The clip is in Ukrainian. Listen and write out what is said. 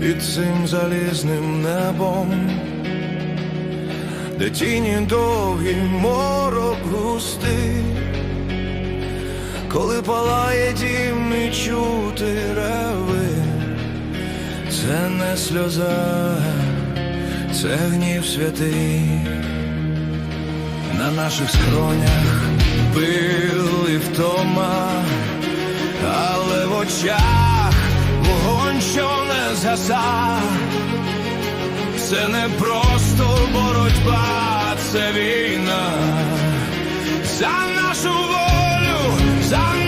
під цим залізним небом, де тіні довгі морок густий, коли палає дім і чути реви, це не сльоза, це гнів святий. На наших скронях пил і втома, але в очах що не згаса. Це не просто боротьба, це війна за нашу волю, за